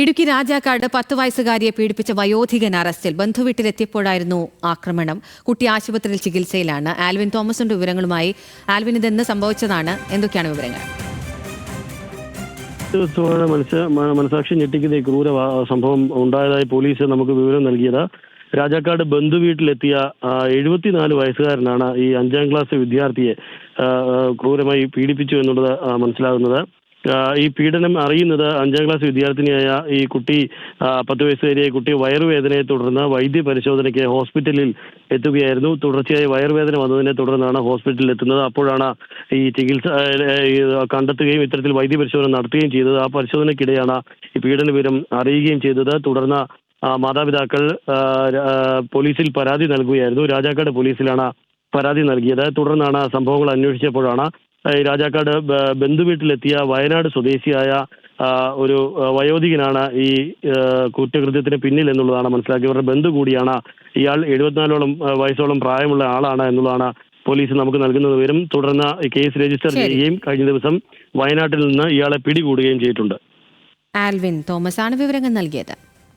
ഇടുക്കി രാജാക്കാട് പത്ത് വയസ്സുകാരിയെ പീഡിപ്പിച്ച വയോധികൻ അറസ്റ്റിൽ ബന്ധുവീട്ടിലെത്തിയപ്പോഴായിരുന്നു ആക്രമണം. കുട്ടി ആശുപത്രിയിൽ ചികിത്സയിലാണ്. ആൽവിൻ തോമസിന്റെ വിവരങ്ങളുമായി ആൽവിൻ ഇതെന്ന് സംഭവിച്ചതാണ്. എന്തൊക്കെയാണ് വിവരങ്ങൾ? മനസാക്ഷി ഞെട്ടിക്കുന്ന ക്രൂര സംഭവം ഉണ്ടായതായി പോലീസ് നമുക്ക് വിവരം നൽകിയത്. രാജാക്കാട് ബന്ധുവീട്ടിലെത്തിയ എഴുപത്തിനാല് വയസ്സുകാരനാണ് ഈ അഞ്ചാം ക്ലാസ് വിദ്യാർത്ഥിയെ ക്രൂരമായി പീഡിപ്പിച്ചു എന്നുള്ളത് മനസ്സിലാകുന്നത്. ഈ പീഡനം അറിയുന്നത് അഞ്ചാം ക്ലാസ് വിദ്യാർത്ഥിനിയായ ഈ കുട്ടി പത്ത് വയസ്സുകാരിയായ കുട്ടി വയറുവേദനയെ തുടർന്ന് വൈദ്യ പരിശോധനയ്ക്ക് ഹോസ്പിറ്റലിൽ എത്തുകയായിരുന്നു. തുടർച്ചയായി വയറുവേദന വന്നതിനെ തുടർന്നാണ് ഹോസ്പിറ്റലിൽ എത്തുന്നത്. അപ്പോഴാണ് ഈ ചികിത്സ കണ്ടെത്തുകയും ഇത്തരത്തിൽ വൈദ്യ പരിശോധന നടത്തുകയും ചെയ്തത്. ആ പരിശോധനയ്ക്കിടെയാണ് ഈ പീഡന വിവരം അറിയുകയും ചെയ്തത്. തുടർന്ന് മാതാപിതാക്കൾ പോലീസിൽ പരാതി നൽകുകയായിരുന്നു. രാജാക്കാട് പോലീസിലാണ് പരാതി നൽകിയത്. തുടർന്നാണ് സംഭവങ്ങൾ അന്വേഷിച്ചപ്പോഴാണ് ഈ രാജാക്കാട് ബന്ധു ബന്ധുവീട്ടിലെത്തിയ വയനാട് സ്വദേശിയായ ഒരു വയോധികനാണ് ഈ കുറ്റകൃത്യത്തിന് പിന്നിൽ എന്നുള്ളതാണ് മനസ്സിലാക്കിയത്. ഇവരുടെ ബന്ധു കൂടിയാണ് ഇയാൾ എഴുപത്തിനാലോളം വയസ്സോളം പ്രായമുള്ള ആളാണ് എന്നുള്ളതാണ് പോലീസ് നമുക്ക് നൽകുന്ന വിവരം. തുടർന്ന് ഈ കേസ് രജിസ്റ്റർ. ചെയ്യുകയും കഴിഞ്ഞ ദിവസം വയനാട്ടിൽ നിന്ന് ഇയാളെ പിടികൂടുകയും ചെയ്തിട്ടുണ്ട്. ആൽവിൻ തോമസ് ആണ് വിവരങ്ങൾ നൽകിയത്.